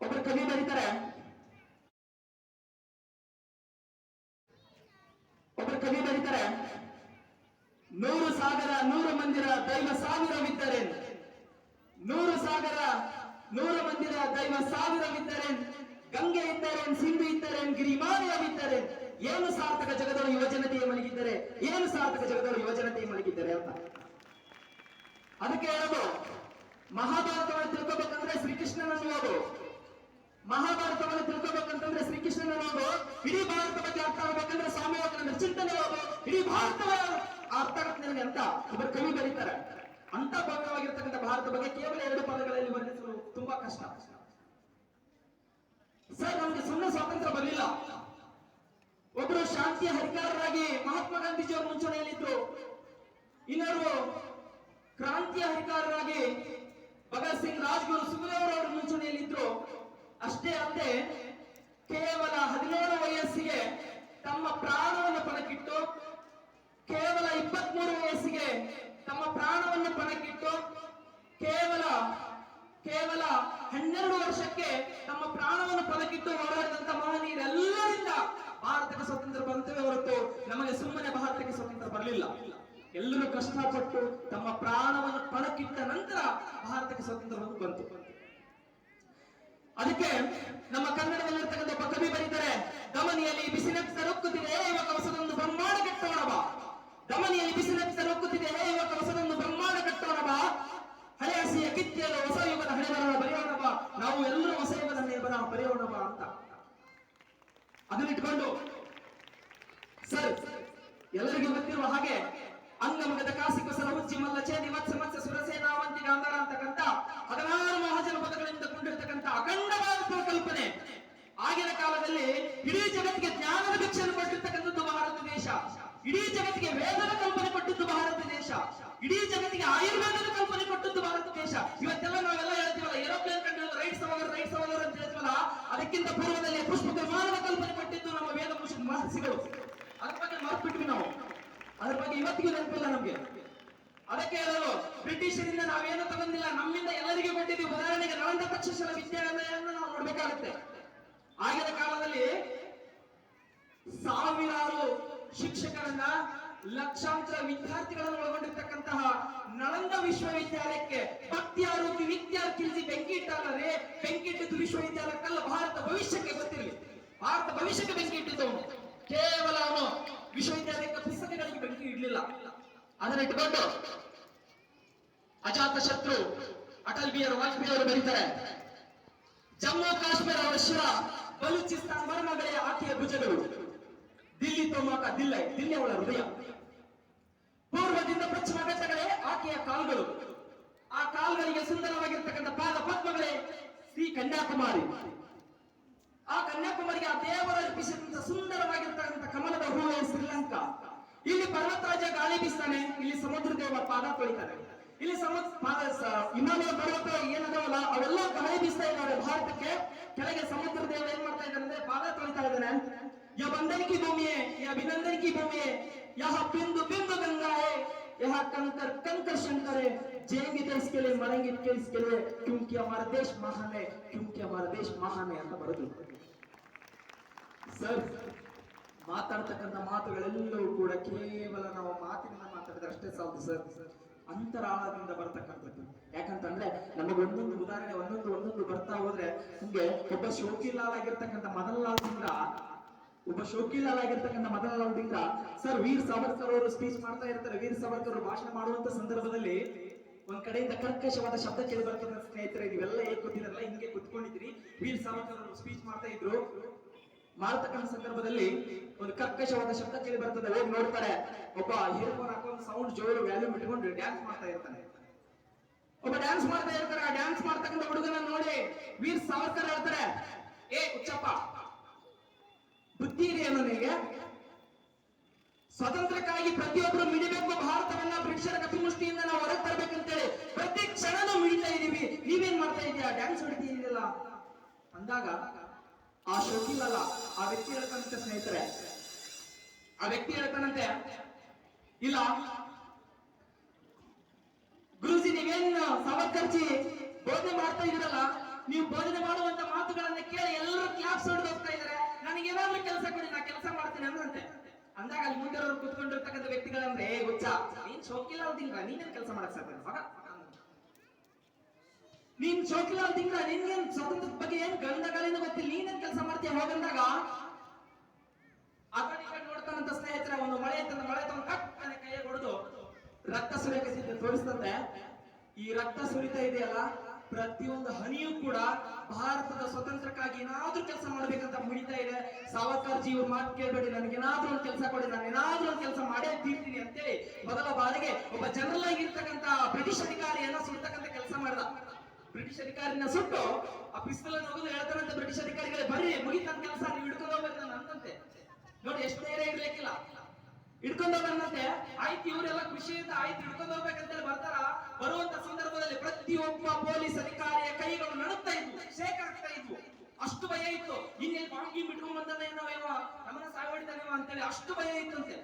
ಒಬ್ಬರು ಕವಿ ಬರೀತಾರೆ. ಒಬ್ರು ಕವಿ ಬರೀತಾರೆ. ನೂರು ಸಾಗರ, ನೂರು ಮಂದಿರ, ದೈವ ಸಾವಿರವಿದ್ದರೆ ನೂರು ಸಾಗರ, ನೂರು ಮಂದಿರ, ದೈವ ಸಾವಿರವಿದ್ದರೆ ಗಂಗೆ ಇದ್ದರೆ, ಸಿಂಧು ಇದ್ದರೆ ಗಿರಿಮಾಲಯವಿದ್ದರೆ ಏನು ಸಾರ್ಥಕ ಜಗದವರು ಯುವಜನತೆಯ ಮಲಗಿದ್ದರೆ? ಏನು ಸಾರ್ಥಕ ಜಗದವರು ಯುವಜನತೆಯ ಮಲಗಿದ್ದರೆ ಅಂತ. ಅದಕ್ಕೆ ಹೇಳೋದು, ಮಹಾಭಾರತವನ್ನು ತಿಳ್ಕೋಬೇಕಂದ್ರೆ ಶ್ರೀಕೃಷ್ಣನನ್ನು ಓದು. ಮಹಾಭಾರತವನ್ನು ತಿಳ್ಕೋಬೇಕಂತಂದ್ರೆ ಶ್ರೀಕೃಷ್ಣನ ಓದು ಇಡೀ ಭಾರತ ಬಗ್ಗೆ ಅರ್ಥ ಆಗ್ಬೇಕಂದ್ರೆ ಸ್ವಾಮಿ ವಿವೇಕಾನಂದರ ಚಿಂತನೆ ಓದು ಇಡೀ ಭಾರತ ಅರ್ಥ ನನಗೆ ಅಂತ ಒಬ್ಬರು ಕವಿ ಬರೀತಾರೆ. ಅಂತ ಭವ್ಯವಾಗಿರ್ತಕ್ಕಂಥ ಭಾರತ ಬಗ್ಗೆ ಕೇವಲ ಎರಡು ಪದಗಳಲ್ಲಿ ವರ್ಣಿಸಲು ತುಂಬಾ ಕಷ್ಟ. ಸರ್, ನಮ್ಗೆ ಸುಮ್ಮನೆ ಸ್ವಾತಂತ್ರ್ಯ ಬರಲಿಲ್ಲ. ಒಬ್ಬರು ಶಾಂತಿಯ ಹರಿಕಾರರಾಗಿ ಮಹಾತ್ಮ ಗಾಂಧೀಜಿ ಗಾಂಧೀಜಿಯವರು ಮುಂಚೂಣಿಯಲ್ಲಿದ್ರು. ಇನ್ನೋರ್ವು ಕ್ರಾಂತಿಯ ಹರಿಕಾರರಾಗಿ ಭಗತ್ ಸಿಂಗ್ ರಾಜ್ಗುರು ಸುಖದೇವ್ ಅವರು ಮುಂಚೂಣಿಯಲ್ಲಿದ್ರು. ಅಷ್ಟೇ ಅಲ್ಲದೆ ಕೇವಲ ಹದಿನೇಳು ವಯಸ್ಸಿಗೆ ತಮ್ಮ ಪ್ರಾಣವನ್ನು ಪಣಕ್ಕಿಟ್ಟು, ಕೇವಲ ಇಪ್ಪತ್ಮೂರು ವಯಸ್ಸಿಗೆ ತಮ್ಮ ಪ್ರಾಣವನ್ನು ಪಣಕ್ಕಿಟ್ಟು, ಕೇವಲ ಕೇವಲ ಹನ್ನೆರಡು ವರ್ಷಕ್ಕೆ ತಮ್ಮ ಪ್ರಾಣವನ್ನು ಪಣಕ್ಕಿಟ್ಟು ಹೋರಾಡಿದಂತ ಮಹನೀಯರೆಲ್ಲರಿಂದ ಭಾರತಕ್ಕೆ ಸ್ವತಂತ್ರ ಬಂತವೇ ಹೊರತು ನಮಗೆ ಸುಮ್ಮನೆ ಭಾರತಕ್ಕೆ ಸ್ವತಂತ್ರ ಬರಲಿಲ್ಲ. ಎಲ್ಲರೂ ಕಷ್ಟಪಟ್ಟು ತಮ್ಮ ಪ್ರಾಣವನ್ನು ಪಣಕ್ಕಿಟ್ಟ ನಂತರ ಭಾರತಕ್ಕೆ ಸ್ವತಂತ್ರ ಬಂತು. ಅದಕ್ಕೆ ನಮ್ಮ ಕನ್ನಡದಲ್ಲಿರ್ತಕ್ಕಂಥ ಒಬ್ಬ ಕವಿ ಬರೀತಾರೆ ದಮನಿಯಲ್ಲಿ ಬಿಸಿನೆಪ್ಸ ರೊಕ್ಕುತ್ತಿದೆ ಯುವಕ, ಹೊಸದೊಂದು ಬ್ರಹ್ಮಾಂಡ ಕಟ್ಟೋಣ ಬಾ. ದಮನಿಯಲ್ಲಿ ಬಿಸಿನೆಪ್ಸ ರೊಕ್ಕುತ್ತಿದೆ ಯುವಕ, ಹೊಸದೊಂದು ಬ್ರಹ್ಮಾಂಡ ಕಟ್ಟೋಣ ಹಳೆ ಹಸಿಯ ಕಿತ್ತಿಯಲ್ಲ ಹೊಸ ಯುಗದ ಹಣೆ ಬರಹ ನಾವು ಎಲ್ಲರೂ ಹೊಸ ಯುಗದ ಹಣೆ ಬರಹ ಬರೆಯೋಣ ಬಾ ಅಂತ. ಅದನ್ನಿಟ್ಕೊಂಡು ಸರ್, ಎಲ್ಲರಿಗೂ ಗೊತ್ತಿರುವ ಹಾಗೆ, ಅಂಗಮಗದ ಕಾಸಿ ಕೊಸಲ ಹುಚ್ಚಿ ಮಲ್ಲ ಚೇದಿ ಮತ್ಸ ಕೊಂಡಿರ್ತಕ್ಕಂಥ ಅಖಂಡವಾದ ಕಲ್ಪನೆ. ಆಗಿನ ಕಾಲದಲ್ಲಿ ಇಡೀ ಜಗತ್ತಿಗೆ ಜ್ಞಾನದ ಭಿಕ್ಷೆಯನ್ನು ಕೊಟ್ಟಿರ್ತಕ್ಕಂಥದ್ದು ಭಾರತ ದೇಶ. ಇಡೀ ಜಗತ್ತಿಗೆ ವೇದದ ಕಲ್ಪನೆ ಕೊಟ್ಟದ್ದು ಭಾರತ ದೇಶ. ಇಡೀ ಜಗತ್ತಿಗೆ ಆಯುರ್ವೇದದ ಕಲ್ಪನೆ ಕೊಟ್ಟದ್ದು ಭಾರತ ದೇಶ. ಇವತ್ತೆಲ್ಲ ನಾವೆಲ್ಲ ಹೇಳ್ತೀವಲ್ಲ, ಏರೋಪ್ಲೇನ್ ಕಂಡು ರೈಟ್ ಸವಾಲರ್ ರೈಟ್ ಸವಾಲರ್ ಅಂತ ಹೇಳ್ತೀವಲ್ಲ, ಅದಕ್ಕಿಂತ ಪೂರ್ವದಲ್ಲಿ ಪುಷ್ಪ ವಿಮಾನದ ಕಲ್ಪನೆ ಕೊಟ್ಟಿದ್ದು ನಮ್ಮ ವೇದ ಮಹರ್ಷಿಗಳು. ಅದ್ರ ಬಗ್ಗೆ ಮರ್ತ್ಬಿಟ್ವಿ ನಾವು. ಅದ್ರ ಬಗ್ಗೆ ಇವತ್ತಿಗೂ ನೆನಪಿಲ್ಲ ನಮ್ಗೆ. ಅದಕ್ಕೆ ಹೇಳಲು ಬ್ರಿಟಿಷರಿಂದ ನಾವೇನು ತಗೊಂಡಿಲ್ಲ, ನಮ್ಮಿಂದ ಎಲ್ಲರಿಗೂ ಕೊಟ್ಟಿದ್ದೀವಿ, ಉದಾಹರಣೆಗೆ ನಳಂದ ತಕ್ಷಶಿಲ ವಿದ್ಯಾಲಯವನ್ನು ನಾವು ನೋಡ್ಬೇಕಾಗುತ್ತೆ. ಆಗಿನ ಕಾಲದಲ್ಲಿ ಸಾವಿರಾರು ಶಿಕ್ಷಕರನ್ನ ಲಕ್ಷಾಂತರ ವಿದ್ಯಾರ್ಥಿಗಳನ್ನು ಒಳಗೊಂಡಿರ್ತಕ್ಕಂತಹ ನಳಂದ ವಿಶ್ವವಿದ್ಯಾಲಯಕ್ಕೆ ಭಕ್ತಿಯಾರೋಗ್ಯ ವಿದ್ಯಾರ್ಥಿ ಬೆಂಕಿ ಇಟ್ಟಾರೇ ಬೆಂಕಿ ಇಟ್ಟಿದ್ದು ವಿಶ್ವವಿದ್ಯಾಲಯಕ್ಕಲ್ಲ ಭಾರತ ಭವಿಷ್ಯಕ್ಕೆ ಗೊತ್ತಿರಲಿ. ಭಾರತ ಭವಿಷ್ಯಕ್ಕೆ ಬೆಂಕಿ ಇಟ್ಟಿದ್ದವನು. ಕೇವಲ ಅವನು. ವಿಶ್ವವಿದ್ಯಾಲಯಕ್ಕೆ ಪುಸ್ತಕಗಳಿಗೆ ಬೆಂಕಿ ಇಡ್ಲಿಲ್ಲ. ಅದನ್ನ ಇಟ್ಕೊಂಡು ಅಜಾತ ಶತ್ರು ಅಟಲ್ ಬಿಹಾರಿ ವಾಜಪೇಯಿ ಅವರು ಬರೀತಾರೆ. ಜಮ್ಮು ಕಾಶ್ಮೀರ ಅವರ ಶಿವ ಬಲೂಚಿಸ್ತಾನ್ ಮರಮಗಳೇ ಆಕೆಯ ಭುಜಗಳು. ದಿಲ್ಲಿ ತೊಮಾಕ ದಿಲ್ಲ, ದಿಲ್ಲಿ ಅವಳ ಹೃದಯ. ಪೂರ್ವದಿಂದ ಪಶ್ಚಿಮ ಘಟ್ಟಗಳೇ ಆಕೆಯ ಕಾಲುಗಳು. ಆ ಕಾಲುಗಳಿಗೆ ಸುಂದರವಾಗಿರ್ತಕ್ಕಂಥ ಪಾದ ಪದ್ಮಗಳೇ ಶ್ರೀ ಕನ್ಯಾಕುಮಾರಿ. ಆ ಕನ್ಯಾಕುಮಾರಿಗೆ ಆ ದೇವರ ಅರ್ಪಿಸಿದಂತ ಶ್ರೀಲಂಕಾ ಇಲ್ಲಿ ಪರ್ವತರಾಜ ಗಾಳಿ ಬೀಸ್ತಾನೆ ಇಲ್ಲಿ ಸಮುದ್ರ ದೇವ ಪಾದ ತೊಳಿತಾನೆ ಇಲ್ಲಿ ಸಮುದ್ರ ಪಾದ ಸ- ಹಿಮಾಲಯ ಪರ್ವತ ಏನದಾವಲ್ಲ ಅವೆಲ್ಲ ಗಾಳಿ ಬೀಸ್ತಾ ಇದ್ದಾವೆ ಭಾರತಕ್ಕೆ ಕೆಳಗೆ ಸಮುದ್ರ ದೇವ ಏನ್ ಮಾಡ್ತಾ ಇದ್ದಾನೆ ಅಂದ್ರೆ ಪಾದ ತೊಳಿತಾ ಇದ್ದಾನೆ ಯ ಬಂಧನ್ ಕಿ ಭೂಮಿ है ये अभिनंदन की भूमि है यहाँ बिंदु बिंदु गंगा है यहाँ कंकर कंकर शंकर है जिएंगे देश के लिए मरेंगे देश के लिए क्योंकि हमारा देश महान है क्योंकि हमारा देश महान है ಅಂತ ಬರೆದು ಸರ್ ಮಾತಾಡ್ತಕ್ಕಂಥ ಮಾತುಗಳೆಲ್ಲವೂ ಕೂಡ ಕೇವಲ ನಾವು ಮಾತಿನಿಂದ ಮಾತಾಡಿದ್ರೆ ಅಷ್ಟೇ ಸಾಲದು ಸರ್. ಅಂತರಾಳದಿಂದ ಬರ್ತಕ್ಕಂಥದ್ದು. ಯಾಕಂತಂದ್ರೆ ನಮಗೆ ಒಂದೊಂದು ಉದಾಹರಣೆ ಒಂದೊಂದು ಒಂದೊಂದು ಬರ್ತಾ ಹೋದ್ರೆ ನಿಮ್ಗೆ ಒಬ್ಬ ಶೋಕಿಲಾಲ್ ಆಗಿರ್ತಕ್ಕಂಥ ಮದನ್ಲಾಲ್ದಿಂದ ಒಬ್ಬ ಶೋಕಿಲಾಲ್ ಆಗಿರ್ತಕ್ಕಂಥ ಮದನ್ಲಾಲ್ದಿಂದ ಸರ್ ವೀರ್ ಸಾವರ್ಕರ್ ಅವರು ಸ್ಪೀಚ್ ಮಾಡ್ತಾ ಇರ್ತಾರೆ. ವೀರ್ ಸಾವರ್ಕರ್ ಭಾಷಣ ಮಾಡುವಂತ ಸಂದರ್ಭದಲ್ಲಿ ಒಂದ್ ಕಡೆಯಿಂದ ಕರ್ಕಶವಾದ ಶಬ್ದ ಕೇಳಿ ಬರ್ತಕ್ಕಂಥ ಸ್ನೇಹಿತರೆ, ನೀವೆಲ್ಲ ಹೇಗ್ ಗೊತ್ತಿರಲ್ಲ ಹಿಂಗೆ ಕುತ್ಕೊಂಡಿದ್ರಿ ವೀರ್ ಸಾವರ್ಕರ್ ಅವರು ಸ್ಪೀಚ್ ಮಾಡ್ತಾ ಇದ್ರು. ಮಾಡತಕ್ಕಂಥ ಸಂದರ್ಭದಲ್ಲಿ ಒಂದು ಕರ್ಕಶವಾದ ಶಬ್ದ ಕೇಳಿ ಬರ್ತದೆ ಹೋಗಿ ನೋಡ್ತಾರೆ. ಒಬ್ಬ ಇಯರ್ಫೋನ್ ಹಾಕೊಂಡು ಸೌಂಡ್ ಜೋರು ವ್ಯಾಲ್ಯೂಮ್ ಇಟ್ಕೊಂಡು ಡ್ಯಾನ್ಸ್ ಮಾಡ್ತಾ ಇರ್ತಾನೆ. ಒಬ್ಬ ಡ್ಯಾನ್ಸ್ ಮಾಡ್ತಾ ಇರ್ತಾರೆ ಆ ಡ್ಯಾನ್ಸ್ ಮಾಡ್ತಕ್ಕಂಥ ಹುಡುಗನ ನೋಡಿ ವೀರ್ ಸಾವರ್ಕರ್ ಹೇಳ್ತಾರೆ, ಏ ಉಚ್ಚಪ್ಪ ಬುದ್ಧಿ ಅನ್ನೋ ನಿನಗೆ? ಸ್ವತಂತ್ರಕ್ಕಾಗಿ ಪ್ರತಿಯೊಬ್ಬರು ಮಿಡಿಬೇಕು. ಭಾರತವನ್ನ ಬ್ರಿಟಿಷರ ಕಪಿಮುಷ್ಟಿಯಿಂದ ನಾವು ಹೊರಗೆ ತರಬೇಕಂತೇಳಿ ಪ್ರತಿ ಕ್ಷಣನೂ ಮಿಡಿತಾ ಇದೀವಿ. ನೀವೇನ್ ಮಾಡ್ತಾ ಇದೀಯಾ? ಡ್ಯಾನ್ಸ್ ಹೊಡಿತೀನಿಲ್ಲ ಅಂದಾಗ ಆ ಶೋಕಿಲಲ್ಲ ಆ ವ್ಯಕ್ತಿ ಹೇಳ್ತಾನಂತೆ ಸ್ನೇಹಿತರೆ. ಆ ವ್ಯಕ್ತಿ ಹೇಳ್ತಾನಂತೆ, ಇಲ್ಲ. ಗುರುಜಿ, ನೀವೇನ್ ಸವಕರ್ಜಿ ಬೋಧನೆ ಮಾಡ್ತಾ ಇದ್ರಲ್ಲ ನೀವು ಬೋಧನೆ ಮಾಡುವಂತ ಮಾತು ಮಾತುಗಳನ್ನ ಕೇಳಿ ಎಲ್ಲರೂ ಕ್ಲಾಪ್ಸ್ ಹೊಡೆದು ಹೋಗ್ತಾ ನನಗೆ ಏನಾದ್ರೂ ಕೆಲಸ ಕೊಡಿ, ನಾ ಕೆಲಸ ಮಾಡ್ತೀನಿ ಅಂದ್ರಂತೆ. ಅಂದಾಗ ಅಲ್ಲಿ ಮುಂದೆ ಕುತ್ಕೊಂಡಿರ್ತಕ್ಕಂಥ ವ್ಯಕ್ತಿಗಳಂದ್ರೆ, ಏ ಹುಚ್ಚ, ನೀನ್ ಶೋಕಿಲ್ಲ ಹೋದಿಲ್ವಾ ನೀನೇನ್ ಕೆಲಸ ಮಾಡಕ್ ಸಾಧ್ಯ? ನೀನ್ ಚೌಕಿಲಾಲ್ ತಿಂಗಳ, ನಿನ್ಗೇನ್ ಸ್ವಾತಂತ್ರ್ಯದ ಬಗ್ಗೆ ಏನ್ ಗಂಧಗಳಿಂದ ಗೊತ್ತಿಲ್ಲ? ನೀನೇನ್ ಕೆಲಸ ಮಾಡ್ತೀಯ ಹೋಗಂದಾಗ? ಆ ಕಡೆ ಈ ನೋಡ್ತಾನಂತ ಸ್ನೇಹಿತರ, ಒಂದು ಮಳೆ ತಂದ ಮಳೆ ತಗೊಂಡು ಕಟ್ ಅಂತ ಕೈಯಾಗ ಹೊಡೆದು ರಕ್ತ ಸುರಿಯಕ್ಕೆ ತೋರಿಸ್ತಂತೆ. ಈ ರಕ್ತ ಸುರಿತಾ ಇದೆಯಲ್ಲ, ಪ್ರತಿಯೊಂದು ಹನಿಯೂ ಕೂಡ ಭಾರತದ ಸ್ವತಂತ್ರಕ್ಕಾಗಿ ಏನಾದ್ರೂ ಕೆಲಸ ಮಾಡ್ಬೇಕಂತ ಮುಡಿತಾ ಇದೆ. ಸಾವರ್ಕರ್ಜಿ ಇವ್ರ ಮಾತು ಕೇಳಬೇಡಿ ನನಗೆ ಏನಾದ್ರೂ ಒಂದು ಕೆಲಸ ಕೊಡಿ ನಾನು ಏನಾದ್ರೂ ಒಂದು ಕೆಲಸ ಮಾಡೇ ತೀರ್ತೀನಿ ಅಂತೇಳಿ ಮೊದಲ ಬಾರಿಗೆ ಒಬ್ಬ ಜನರಲ್ ಆಗಿರ್ತಕ್ಕಂತ ಬ್ರಿಟಿಷ್ ಅಧಿಕಾರಿಯನ್ನ ಸುಡ್ತಕ್ಕಂತ ಕೆಲಸ ಮಾಡ್ದ. ಬ್ರಿಟಿಷ್ ಅಧಿಕಾರಿನ ಸುಟ್ಟು. ಆ ಪಿಸ್ತಲ್ ಹೋಗುದು ಹೇಳ್ತಾರಂತೆ ಬ್ರಿಟಿಷ್ ಅಧಿಕಾರಿಗಳೇ, ಬರ್ರಿ, ಮುಗಿತಂತ ಕೆಲಸ, ನೀವು ಹಿಡ್ಕೊಂಡು ಹೋಗ್ಬೇಕು ನಾನು ಅಂತಂತೆ ನೋಡಿ, ಎಷ್ಟು ಧೈರ್ಯ ಇರ್ಲಿಕ್ಕಿಲ್ಲ. ಹಿಡ್ಕೊಂಡು ಹೋಗಂತೆ ಆಯ್ತು, ಇವರೆಲ್ಲ ಖುಷಿಯಿಂದ ಆಯ್ತು, ಹಿಡ್ಕೊಂಡು ಹೋಗ್ಬೇಕಂತೇಳಿ ಬರ್ತಾರ. ಬರುವಂತ ಸಂದರ್ಭದಲ್ಲಿ ಪ್ರತಿಯೊಬ್ಬ ಪೊಲೀಸ್ ಅಧಿಕಾರಿಯ ಕೈಗಳು ನಡುತ್ತಾ ಇದ್ವು ಶೇಕ್ ಆಗ್ತಾ ಇದ್ವು. ಅಷ್ಟು ಭಯ ಇತ್ತು. ಇನ್ನೇನು ಬಾಂಗಿ ಬಿಟ್ಕೊಂಡ್ ಬಂದನೇನೋ ಏನೋ ನಮ್ಮನ್ನ ಸಾಯ್ವಾಡಿದಾನೇನೋ ಅಂತೇಳಿ ಅಷ್ಟು ಭಯ ಇತ್ತಂತೆ.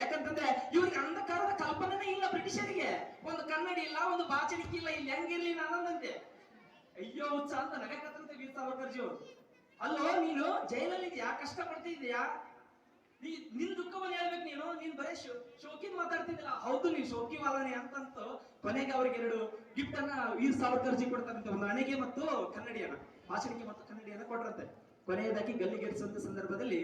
ಯಾಕಂತಂದ್ರೆ ಇವ್ರಿಗೆ ಅಂಧಕಾರದ ಕಲ್ಪನೆನೇ ಇಲ್ಲ ಬ್ರಿಟಿಷರಿಗೆ. ಒಂದು ಕನ್ನಡಿ ಇಲ್ಲ, ಒಂದು ಬಾಚಣಿಕೆ ಇಲ್ಲ, ಇಲ್ಲಿ ಹೆಂಗಿರ್ಲಿ ನಾನಂದಂತೆ ಅಯ್ಯೋ ಹುಚ್ಚ ಅಂತ ನಗಕತ್ತಂತೆ ವೀರ್ ಸಾವರ್ಕರ್ಜಿ ಅವರು. ಅಲ್ಲೋ, ನೀನು ಜೈಲಲ್ಲಿ ಇದೆಯಾ? ಕಷ್ಟ ಪಡ್ತಿದ್ಯಾ ನೀ, ನಿನ್ ದುಃಖವನ್ನ ಹೇಳ್ಬೇಕು ನೀನು? ನೀನ್ ಬರೇ ಶೋ, ಶೋಕಿನ್ ಮಾತಾಡ್ತಿದ್ದಿಲ್ಲ. ಹೌದು, ನೀನ್ ಶೋಕಿ ವಾಲನೆ ಅಂತಂತ ಕೊನೆಗೆ ಅವ್ರಿಗೆ ಎರಡು ಗಿಫ್ಟ್ ಅನ್ನ ವೀರ್ ಸಾವರ್ಕರ್ಜಿ ಕೊಡ್ತಾರಂತೆ ಒಂದು ಅಣೆಗೆ ಮತ್ತು ಕನ್ನಡಿಯನ್ನ ಭಾಷಣಿಕೆ ಮತ್ತು ಕನ್ನಡಿಯನ್ನ ಕೊಟ್ರಂತೆ ಕೊನೆಯದಾಗಿ ಗಲ್ಲಿಗೇರಿಸುವಂತ ಸಂದರ್ಭದಲ್ಲಿ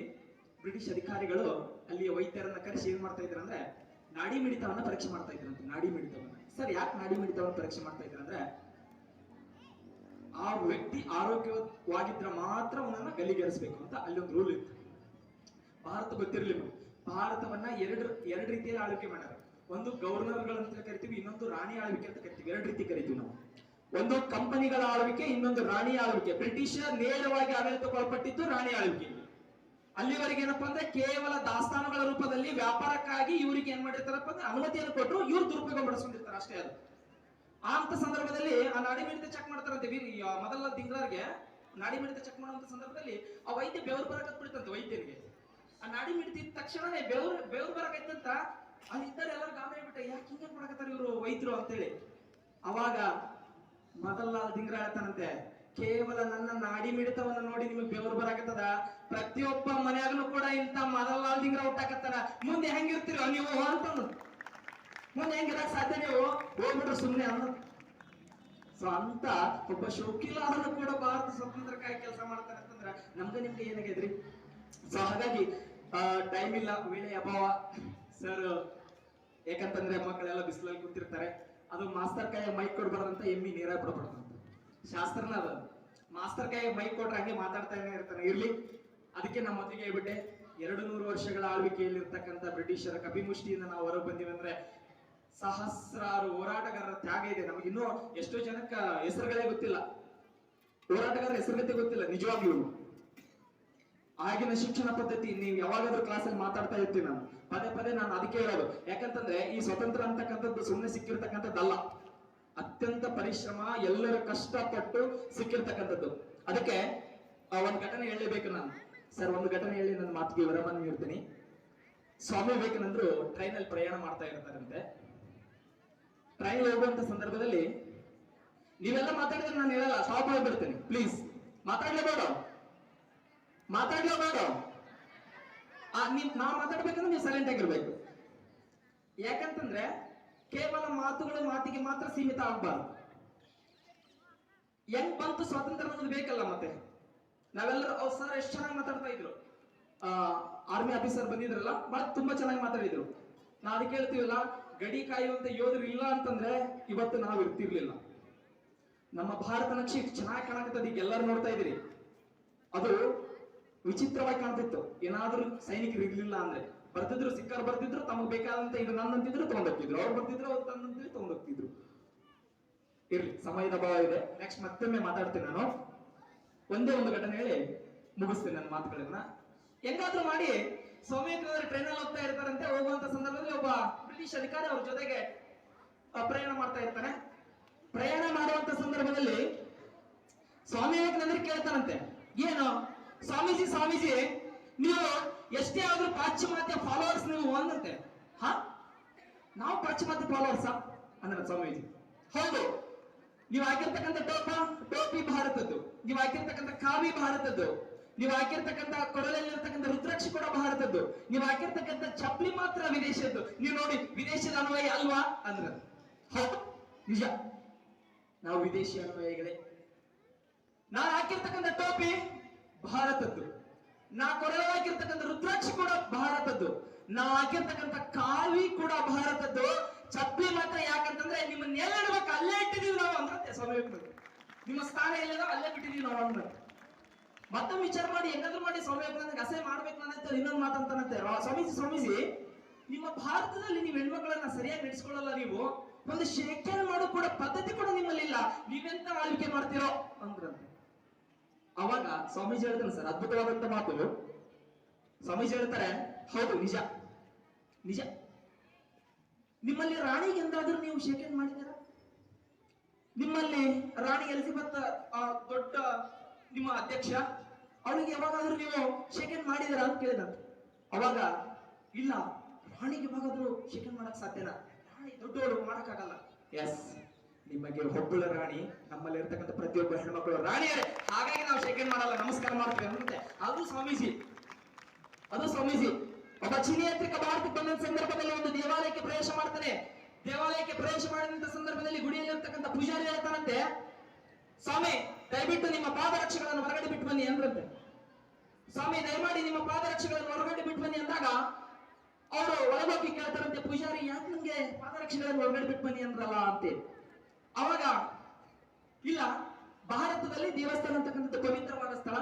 ಬ್ರಿಟಿಷ್ ಅಧಿಕಾರಿಗಳು ಅಲ್ಲಿಯ ವೈದ್ಯರನ್ನ ಕರೆಸಿ ಏನ್ ಮಾಡ್ತಾ ಇದ್ರು ಅಂದ್ರೆ, ನಾಡಿ ಮಿಡಿತವನ್ನ ಪರೀಕ್ಷೆ ಮಾಡ್ತಾ ಇದ್ರಂತೆ ನಾಡಿ ಮಿಡಿತವನ್ನ. ಸರ್, ಯಾಕೆ ನಾಡಿ ಮಿಡಿತವನ್ನ ಪರೀಕ್ಷೆ ಮಾಡ್ತಾ ಇದ್ರು ಅಂದ್ರೆ, ಆ ವ್ಯಕ್ತಿ ಆರೋಗ್ಯವಾಗಿದ್ರೆ ಮಾತ್ರ ಅವನನ್ನ ಗಲ್ಲಿಗೇರಿಸಬೇಕು ಅಂತ ಅಲ್ಲಿ ಒಂದು ರೂಲ್ ಇತ್ತು. ಭಾರತ ಗೊತ್ತಿರಲಿಲ್ಲ ಭಾರತವನ್ನ ಎರಡು ಎರಡು ರೀತಿಯಲ್ಲಿ ಆಳ್ವಿಕೆ ಮಾಡ್ಯಾರ. ಒಂದು ಗವರ್ನರ್ಗಳು ಅಂತ ಕರಿತೀವಿ, ಇನ್ನೊಂದು ರಾಣಿ ಆಳ್ವಿಕೆ ಅಂತ ಕರಿತೀವಿ. ಎರಡು ರೀತಿ ಕರಿತೀವಿ ನಾವು. ಒಂದು ಕಂಪನಿಗಳ ಆಳ್ವಿಕೆ, ಇನ್ನೊಂದು ರಾಣಿ ಆಳ್ವಿಕೆ. ಬ್ರಿಟಿಷರ್ ನೇರವಾಗಿ ಆಡಳಿತಕ್ಕೊಳಪಟ್ಟಿದ್ದು ರಾಣಿ ಆಳ್ವಿಕೆ. ಅಲ್ಲಿವರೆಗೆ ಏನಪ್ಪಾ ಅಂದ್ರೆ ಕೇವಲ ದಾಸ್ತಾನುಗಳ ರೂಪದಲ್ಲಿ ವ್ಯಾಪಾರಕ್ಕಾಗಿ ಇವರಿಗೆ ಏನ್ ಮಾಡಿರ್ತಾರಪ್ಪ ಅಂದ್ರೆ ಅನುಮತಿಯನ್ನು ಕೊಟ್ಟರು ಇವ್ರು ದುರುಪಯೋಗ ಪಡಿಸ್ಕೊಂಡಿರ್ತಾರೆ ಅಷ್ಟೇ ಅದು. ಅಂತ ಸಂದರ್ಭದಲ್ಲಿ ಆ ನಾಡಿ ಮಿಡಿತ ಚೆಕ್ ಮಾಡ್ತಾರಂತೆ ಮೊದಲ ತಿಂಗಳಿಗೆ ನಾಡಿ ಮಿಡಿತ ಚೆಕ್ ಮಾಡುವಂತ ಸಂದರ್ಭದಲ್ಲಿ ಆ ವೈದ್ಯ ಬೆವರು ಬರಕತ್ ಬಿಡ್ತಂತೆ ವೈದ್ಯರಿಗೆ ಆ ನಾಡಿ ಮಿಡಿತ ಇದ್ದ ತಕ್ಷಣನೇ ಬೆವರು ಬೆವರು ಬರಕೈತಂತ ಅಲ್ಲಿ ಎಲ್ಲರೂ ಗಾಬರಿ ಆಗ್ಬಿಟ್ಟೆ ಯಾಕೆ ಹಿಂಗೆ ಮಾಡಕತ್ತಾರ ಇವರು ವೈದ್ಯರು ಅಂತೇಳಿ. ಅವಾಗ ಮೊದಲ ದಿಂಗ್ರ ಹೇಳ್ತಾನಂತೆ ಕೇವಲ ನನ್ನ ನಾಡಿ ಮಿಡಿತವನ್ನು ನೋಡಿ ನಿಮಗೆ ಬೆವರು ಬರಾಕತ್ತದ? ಪ್ರತಿಯೊಬ್ಬ ಮನೆಯಾಗನು ಕೂಡ ಇಂತ ಮದಲಾಲ್ ದಿಂಗ್ರ ಹುಟ್ಟಾಕತ್ತಾರ? ಮುಂದೆ ಹೆಂಗಿರ್ತೀರೋ ನೀವು ಅಂತಂದ್ರು. ಮುಂದೆ ಹೆಂಗಿರಕ್ ಸಾಧ್ಯ ನೀವು? ಹೋಗ್ಬಿಟ್ರೆ ಸುಮ್ಮನೆ ಅನ್ನೋದು ಸೊ ಅಂತ ಒಬ್ಬ ಶೋಕಿಲಾದನು ಕೂಡ ಭಾರತ ಸ್ವತಂತ್ರಕ್ಕಾಗಿ ಕೆಲಸ ಮಾಡ್ತಾರೆ ಅಂತಂದ್ರ ನಮ್ಗೆ ನಿಮ್ಗೆ ಏನಾಗಿದ್ರಿ ಸೊ ಹಾಗಾಗಿ ಟೈಮ್ ಇಲ್ಲ ವೇಳೆ ಅಭಾವ. ಸರ್ ಯಾಕಂತಂದ್ರೆ ಮಕ್ಕಳೆಲ್ಲ ಬಿಸಿಲಲ್ಲಿ ಕೂತಿರ್ತಾರೆ. ಅದು ಮಾಸ್ತರ್ ಕೈ ಮೈಕ್ ಕೊಡ್ಬಾರ್ದಂತ ಎಮ್ಮಿ ನೀರಾಗ ಬಿಡಬಾರ್ದಂತ ಶಾಸ್ತ್ರನ ಅದ ಮಾಸ್ತರ್ ಕೈ ಮೈಕ್ ಕೊಟ್ರೆ ಹಂಗೆ ಮಾತಾಡ್ತಾನೆ ಇರ್ತಾನೆ. ಇರ್ಲಿ. ಅದಕ್ಕೆ ನಮ್ಮ ಮೊದಲಿಗೆ ಹೇಳ್ಬಿಟ್ಟೆ, ಎರಡು ನೂರು ವರ್ಷಗಳ ಆಳ್ವಿಕೆಯಲ್ಲಿರ್ತಕ್ಕಂಥ ಬ್ರಿಟಿಷರ ಕಪಿಮುಷ್ಟಿಯಿಂದ ನಾವು ಹೊರಗೆ ಬಂದಿವಿ ಅಂದ್ರೆ ಸಹಸ್ರಾರು ಹೋರಾಟಗಾರರ ತ್ಯಾಗ ಇದೆ. ನಮಗಿನ್ನೂ ಎಷ್ಟೋ ಜನಕ್ಕ ಹೆಸರುಗಳೇ ಗೊತ್ತಿಲ್ಲ. ಹೋರಾಟಗಾರರ ಹೆಸರುಗತೆ ಗೊತ್ತಿಲ್ಲ, ನಿಜವಾಗ್ಲೂ. ಆಗಿನ ಶಿಕ್ಷಣ ಪದ್ಧತಿ, ನೀವು ಯಾವಾಗಾದ್ರೂ ಕ್ಲಾಸಲ್ಲಿ ಮಾತಾಡ್ತಾ ಇರ್ತೀನಿ ನಾನು. ಪದೇ ಪದೇ ನಾನು ಅದಕ್ಕೆ ಹೇಳೋದು. ಯಾಕಂತಂದ್ರೆ, ಈ ಸ್ವತಂತ್ರ ಅಂತಕ್ಕಂಥದ್ದು ಸುಮ್ಮನೆ ಸಿಕ್ಕಿರ್ತಕ್ಕಂಥದ್ದಲ್ಲ. ಅತ್ಯಂತ ಪರಿಶ್ರಮ, ಎಲ್ಲರ ಕಷ್ಟಪಟ್ಟು ಸಿಕ್ಕಿರ್ತಕ್ಕಂಥದ್ದು. ಅದಕ್ಕೆ ಒಂದ್ ಘಟನೆ ಹೇಳಲೇಬೇಕು ನಾನು. ಸರ್, ಒಂದು ಘಟನೆ ಹೇಳಿ ನನ್ನ ಮಾತಿಗೆ ವಿರಾಮ ನೀಡ್ತೀನಿ. ಸ್ವಾಮಿ ವಿವೇಕಾನಂದರು ಟ್ರೈನಲ್ಲಿ ಪ್ರಯಾಣ ಮಾಡ್ತಾ ಇರ್ತಾರಂತೆ. ಟ್ರೈನ್ ಹೋಗುವಂತ ಸಂದರ್ಭದಲ್ಲಿ ನೀವೆಲ್ಲ ಮಾತಾಡಿದ್ರೆ ನಾನು ಹೇಳಲ್ಲ ಸ್ಟಾಪ್ ಬಿಡ್ತೀನಿ ಪ್ಲೀಸ್ ಮಾತಾಡ್ಲೇಬೇಡ. ಮಾತಾಡ್ಲೇಬೇಡ. ನಾ ಮಾತಾಡ್ಬೇಕಂದ್ರೆ ನೀವು ಸೈಲೆಂಟ್ ಆಗಿರ್ಬೇಕು. ಯಾಕಂತಂದ್ರೆ ಕೇವಲ ಮಾತುಗಳ ಮಾತಿಗೆ ಮಾತ್ರ ಸೀಮಿತ ಆಗ್ಬಾರ್ದು. ಹೆಂಗ್ ಬಂತು ಸ್ವಾತಂತ್ರ್ಯ ಅನ್ನೋದು ಬೇಕಲ್ಲ ಮತ್ತೆ? ನಾವೆಲ್ಲರೂ ಅವ್ರು ಸರ್, ಎಷ್ಟು ಚೆನ್ನಾಗಿ ಮಾತಾಡ್ತಾ ಇದ್ರು? ಆರ್ಮಿ ಆಫೀಸರ್ ಬಂದಿದ್ರಲ್ಲ, ಬಹಳ ತುಂಬಾ ಚೆನ್ನಾಗಿ ಮಾತಾಡಿದ್ರು. ನಾ ಅದಕ್ಕೆ ಹೇಳ್ತೀವಲ್ಲ, ಗಡಿ ಕಾಯುವಂತ ಯೋಧರು ಇಲ್ಲ ಅಂತಂದ್ರೆ ಇವತ್ತು ನಾವು ಇರ್ತಿರ್ಲಿಲ್ಲ. ನಮ್ಮ ಭಾರತ ನಕ್ಷೆ ಚೆನ್ನಾಗಿ ಕಾಣಕತ್ತದ, ಈಗ ಎಲ್ಲರೂ ನೋಡ್ತಾ ಇದ್ರಿ ಅದು ವಿಚಿತ್ರವಾಗಿ ಕಾಣ್ತಿತ್ತು. ಏನಾದ್ರೂ ಸೈನಿಕರು ಇರ್ಲಿಲ್ಲ ಅಂದ್ರೆ. ಬರ್ತಿದ್ರು ಸಿಕ್ಕರ್ ಬರ್ತಿದ್ರು ತಮಗೆ ಬೇಕಾದಂತ ಇದು ನನ್ನಂತಿದ್ರು ತಗೊಂಡೋಗ್ತಿದ್ರು. ಅವ್ರು ಬರ್ತಿದ್ರು ಅವ್ರು ತನ್ನಂತಿದ್ರು, ತಗೊಂಡೋಗ್ತಿದ್ರು. ಇರ್ಲಿ, ಸಮಯದ ಅಭಾವ ಇದೆ. ನೆಕ್ಸ್ಟ್ ಮತ್ತೊಮ್ಮೆ ಮಾತಾಡ್ತೀನಿ ನಾನು. ಒಂದೇ ಒಂದು ಘಟನೆ ಹೇಳಿ ಮುಗಿಸ್ತೀನಿ ನನ್ನ ಮಾತುಗಳನ್ನ. ಹೆಂಗಾದ್ರೂ ಮಾಡಿ ಸಮಯಕ್ಕೆ ಟ್ರೈನ್ ಅಲ್ಲಿ ಹೋಗ್ತಾ ಇರ್ತಾರಂತೆ, ಹೋಗುವಂತ ಸಂದರ್ಭದಲ್ಲಿ ಒಬ್ಬ ಬ್ರಿಟಿಷ್ ಅಧಿಕಾರಿ ಅವ್ರ ಜೊತೆಗೆ ಪ್ರಯಾಣ ಮಾಡ್ತಾ ಇರ್ತಾನೆ. ಪ್ರಯಾಣ ಮಾಡುವಂತ ಸಂದರ್ಭದಲ್ಲಿ ಸ್ವಾಮಿ ವಿವೇಕಾನಂದರು ಕೇಳ್ತಾರಂತೆ. ಏನು? ಸ್ವಾಮೀಜಿ ಸ್ವಾಮೀಜಿ, ನೀವು ಎಷ್ಟೇ ಆದ್ರೂ ಪಾಶ್ಚಿಮಾತ್ಯ ಫಾಲೋವರ್ಸ್ ನೀವು ಒಂದಂತೆ ಹಾ? ನಾವು ಪಾಶ್ಚಿಮಾತ್ಯ ಫಾಲೋವರ್ಸ ಅಂದ್ರೆ ಸ್ವಾಮೀಜಿ. ಹೌದು. ನೀವು ಹಾಕಿರ್ತಕ್ಕಂಥ ಟೋಪ, ಟೋಪಿ ಭಾರತದ್ದು. ನೀವು ಹಾಕಿರ್ತಕ್ಕಂಥ ಕಾವಿ ಭಾರತದ್ದು. ನೀವು ಹಾಕಿರ್ತಕ್ಕಂಥ ಕೊರಲಲ್ಲಿರ್ತಕ್ಕಂಥ ರುದ್ರಾಕ್ಷಿ ಕೂಡ ಭಾರತದ್ದು. ನೀವು ಹಾಕಿರ್ತಕ್ಕಂಥ ಚಪ್ಪಲಿ ಮಾತ್ರ ವಿದೇಶದ್ದು. ನೀವು ನೋಡಿ, ವಿದೇಶದ ಅನ್ವಯ ಅಲ್ವಾ? ಅಂದ್ರ ಹೌದು. ನಿಜ. ನಾವು ವಿದೇಶಿ ಅನ್ವಯಗಳೇ ನಾನು ಹಾಕಿರ್ತಕ್ಕಂಥ ಟೋಪಿ ಭಾರತದ್ದು. ನಾ ಕೊರಳಾಗಿರ್ತಕ್ಕಂಥ ರುದ್ರಾಕ್ಷಿ ಕೂಡ ಭಾರತದ್ದು. ನಾ ಹಾಕಿರ್ತಕ್ಕಂಥ ಕಾವಿ ಕೂಡ ಭಾರತದ್ದು. ಚಪ್ಪಲಿ ಮಾತ್ರ ಯಾಕಂತಂದ್ರೆ ನಿಮ್ಮನ್ನ ಎಲ್ಲಿಡ್ಬೇಕು ಅಲ್ಲೇ ಇಟ್ಟಿದೀವಿ ನಾವು ಅಂದ್ರೆ ಸ್ವಾಮಿ ನಿಮ್ಮ ಸ್ಥಾನ ಎಲ್ಲಿದೆ ಅಲ್ಲೇ ಬಿಟ್ಟಿದೀವಿ ನಾವು ಅಂದ್ರೆ. ಮತ್ತೊಮ್ಮೆ ವಿಚಾರ ಮಾಡಿ, ಹೆಂಗಾದ್ರೂ ಮಾಡಿ ಸ್ವಾಮಿ ಅಸೆ ಅಸಹ್ಯ ಮಾಡ್ಬೇಕು ಅನ್ನತ್ತೆ ಇನ್ನೊಂದು ಮಾತಂತಾನಂತೆ ಸ್ವಾಮೀಜಿ ಸ್ವಾಮೀಜಿ, ನಿಮ್ಮ ಭಾರತದಲ್ಲಿ ನೀವು ಹೆಣ್ಮಕ್ಳನ್ನ ಸರಿಯಾಗಿ ನಡೆಸ್ಕೊಳ್ಳಲ್ಲ ನೀವು? ಒಂದು ಶೇಖರಣೆ ಮಾಡೋ ಕೂಡ ಪದ್ಧತಿ ಕೂಡ ನಿಮ್ಮಲ್ಲಿ ಇಲ್ಲ ನೀವೆಂತ ಆಳ್ವಿಕೆ ಮಾಡ್ತೀರೋ ಅಂದ್ರಂತೆ. ಅವಾಗ ಸ್ವಾಮೀಜಿ ಹೇಳ್ತಾರೆ ಸರ್ ಅದ್ಭುತವಾದಂತ ಮಾತು ಸ್ವಾಮೀಜಿ ಹೇಳ್ತಾರೆ ಹೌದು ನಿಜ. ನಿಜ. ನಿಮ್ಮಲ್ಲಿ ರಾಣಿಗೆ ಎಂದಾದರೂ ನೀವು ಶೇಖನ್ ಮಾಡಿದ್ದೀರಾ? ನಿಮ್ಮಲ್ಲಿ ರಾಣಿ ಎಲಿಜಬೆತ್ ಆ, ದೊಡ್ಡ ನಿಮ್ಮ ಅಧ್ಯಕ್ಷ ಅವಳಿಗೆ ಯಾವಾಗಾದ್ರೂ ನೀವು ಶೇಖನ್ ಮಾಡಿದಿರಾ ಅಂತ ಕೇಳಿದಂತ ಅವಾಗ ಇಲ್ಲ ರಾಣಿಗೆ ಯಾವಾಗಾದ್ರೂ ಶೇಖನ್ ಮಾಡಕ್ ಸಾಧ್ಯನಾ? ರಾಣಿ ದೊಡ್ಡವಳು ಮಾಡಕ್ಕಾಗಲ್ಲ. ಎಸ್ ನಿಮಗೆ ಒಬ್ಬಳ ರಾಣಿ, ನಮ್ಮಲ್ಲಿ ಇರ್ತಕ್ಕಂಥ ಪ್ರತಿಯೊಬ್ಬ ಹೆಣ್ಮಕ್ಳು ರಾಣಿಯರೇ. ಹಾಗಾಗಿ ನಾವು ಶೇಖರಣೆ ಮಾಡಲ್ಲ, ನಮಸ್ಕಾರ ಮಾಡ್ತೇವೆ ಅಂತೆ ಅದು ಸ್ವಾಮೀಜಿ. ಅದು ಸ್ವಾಮೀಜಿ. ಒಬ್ಬ ಚೀನಿ ಯಾತ್ರಿಕ ಭಾರತಕ್ಕೆ ಬಂದ ಸಂದರ್ಭದಲ್ಲಿ ಒಂದು ದೇವಾಲಯಕ್ಕೆ ಪ್ರವೇಶ ಮಾಡ್ತಾನೆ. ದೇವಾಲಯಕ್ಕೆ ಪ್ರವೇಶ ಮಾಡಿದಂತ ಸಂದರ್ಭದಲ್ಲಿ ಗುಡಿಯಲ್ಲಿ ಇರ್ತಕ್ಕಂಥ ಪೂಜಾರಿ ಹೇಳ್ತಾನಂತೆ, ಸ್ವಾಮಿ, ದಯವಿಟ್ಟು ನಿಮ್ಮ ಪಾದರಕ್ಷೆಗಳನ್ನು ಹೊರಗಡೆ ಬಿಟ್ಟು ಬನ್ನಿ ಅಂದ್ರಂತೆ. ಸ್ವಾಮಿ, ದಯಮಾಡಿ ನಿಮ್ಮ ಪಾದರಕ್ಷೆಗಳನ್ನು ಹೊರಗಡೆ ಬಿಟ್ಟು ಬನ್ನಿ ಅಂದಾಗ, ಅವರು ಒಳಗೋಗಿ ಕೇಳ್ತಾರಂತೆ, ಪೂಜಾರಿ, ಯಾಕೆ ನಂಗೆ ಪಾದರಕ್ಷೆಗಳನ್ನು ಹೊರಗಡೆ ಬಿಟ್ಟು ಬನ್ನಿ ಅಂದ್ರಲ್ಲ ಅಂತ ಅವಾಗ ಇಲ್ಲ, ಭಾರತದಲ್ಲಿ ದೇವಸ್ಥಾನ ಅಂತಕ್ಕಂಥದ್ದು ಪವಿತ್ರವಾದ ಸ್ಥಳ.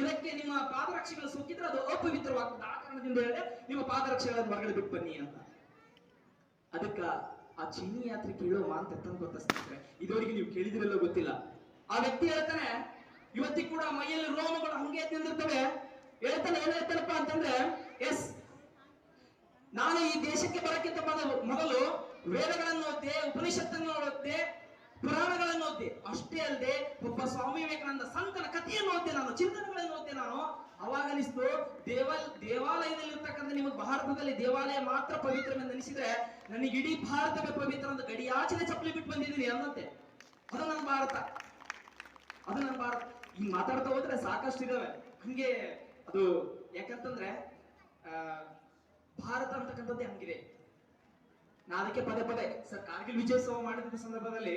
ಇದಕ್ಕೆ ನಿಮ್ಮ ಪಾದರಕ್ಷೆಗಳು ಸುಕ್ಕಿದ್ರೆ ಅದು ಅಪವಿತ್ರವಾಗ್ತದೆ. ಆ ಕಾರಣದಿಂದ ಹೇಳಿದ್ರೆ ನಿಮ್ಮ ಪಾದರಕ್ಷೆಗಳನ್ನು ಹೊರಗಡೆ ಬಿಟ್ಟು ಬನ್ನಿ ಅಂತ. ಅದಕ್ಕ ಆ ಚೀನಿ ಯಾತ್ರೆ ಕೇಳೋ ಮಾತು ಎತ್ತಂತ ಗೊತ್ತಾ ಸ್ನೇಹಿತರೆ. ಇದುವರೆಗೆ ನೀವು ಕೇಳಿದಿರಲ್ಲ ಗೊತ್ತಿಲ್ಲ. ಆ ವ್ಯಕ್ತಿ ಹೇಳ್ತಾನೆ, ಇವತ್ತಿಗೆ ಕೂಡ ಮೈಯಲ್ಲಿ ರೋಮಗಳು ಹಂಗೆ ನಿಂದಿರ್ತವೆ ಹೇಳ್ತಾನೆ, ಏನ್ ಹೇಳ್ತಾರಪ್ಪ ಅಂತಂದ್ರೆ, ಎಸ್, ನಾನು ಈ ದೇಶಕ್ಕೆ ಬರಕ್ಕಿಂತ ಮೊದಲು ವೇದಗಳನ್ನು ಓದ್ದೆ ಉಪನಿಷತ್ತನ್ನು ಓದ್ದೆ ಪುರಾಣಗಳನ್ನು ಓದ್ದೆ ಅಷ್ಟೇ ಅಲ್ಲದೆ ಒಬ್ಬ ಸ್ವಾಮಿ ವಿವೇಕಾನಂದ ಸಂತನ ಕಥೆಯನ್ನು ಓದ್ದೆ ನಾನು, ಚಿಂತನೆಗಳನ್ನು ಓದ್ದೆ ನಾನು. ಅವಾಗ ಅನಿಸ್ತು ದೇವ ದೇವಾಲಯದಲ್ಲಿರ್ತಕ್ಕಂಥ ನಿಮಗೆ ಭಾರತದಲ್ಲಿ ದೇವಾಲಯ ಮಾತ್ರ ಪವಿತ್ರ ಎಂದು ಅನಿಸಿದ್ರೆ ನನಗೆ ಇಡೀ ಭಾರತವೇ ಪವಿತ್ರ ಅಂತ ಗಡಿಯಾಚನೆ ಚಪ್ಪಲಿ ಬಿಟ್ಟು ಬಂದಿದ್ದೀನಿ ಅನ್ನಂತೆ. ಅದು ನನ್ನ ಭಾರತ. ಅದು ನನ್ನ ಭಾರತ. ಹಿಂಗ್ ಮಾತಾಡ್ತಾ ಹೋದ್ರೆ ಸಾಕಷ್ಟು ಇದಾವೆ. ಹಂಗೆ ಅದು ಯಾಕಂತಂದ್ರೆ ಭಾರತ ಅಂತಕ್ಕಂಥದ್ದೇ ಹಂಗಿದೆ. ನಾ ಅದಕ್ಕೆ ಪದೇ ಪದೇ, ಸರ್ ಕಾರ್ಗಿಲ್ ವಿಜಯೋತ್ಸವ ಮಾಡಿದ ಸಂದರ್ಭದಲ್ಲಿ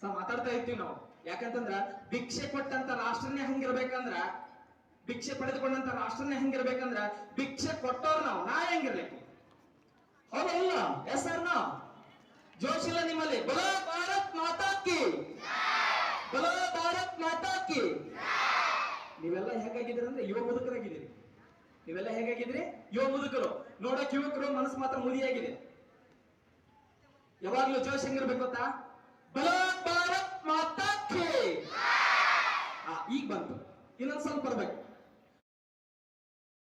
ಸರ್, ಮಾತಾಡ್ತಾ ಇರ್ತೀವಿ ನಾವು. ಯಾಕಂತಂದ್ರ, ಭಿಕ್ಷೆ ಕೊಟ್ಟಂತ ರಾಷ್ಟ್ರನೇ ಹಂಗಿರ್ಬೇಕಂದ್ರ, ಭಿಕ್ಷೆ ಪಡೆದುಕೊಂಡಂತ ರಾಷ್ಟ್ರನೇ ಹೆಂಗಿರ್ಬೇಕಂದ್ರ, ಭಿಕ್ಷೆ ಕೊಟ್ಟವ್ರು ನಾವು, ನಾ ಹೆಂಗಿರ್ಬೇಕು ಹೌದಲ್ಲ? ಎಸ್ ಸರ್ ನಾ ಜೋಶ್ ಇಲ್ಲ ನಿಮ್ಮಲ್ಲಿ, ಬಲ ಭಾರತ್ ಮಾತಾ ಬಲ ಭಾರತ್ ಮಾತಾ ಕಿ! ನೀವೆಲ್ಲ ಹೇಗಾಗಿದ್ದೀರಿ ಅಂದ್ರೆ, ಯುವ ಮುದುಕರಾಗಿದ್ದೀರಿ. ನೀವೆಲ್ಲ ಹೇಗಾಗಿದ್ರಿ ಯುವ ಮುದುಕರು. ನೋಡಕ್ ಯುವಕರು, ಮನಸ್ಸು ಮಾತ್ರ ಮುದಿಯಾಗಿದೆ. ಯಾವಾಗ್ಲೂ ಜೋಶ್ ಹೆಂಗಿರ್ಬೇಕು ಗೊತ್ತಾ? ಬಲ ಭಾರತ್ ಆ, ಈಗ ಬಂತು. ಇನ್ನೊಂದ್ ಸ್ವಲ್ಪ ಬರ್ಬೇಕು.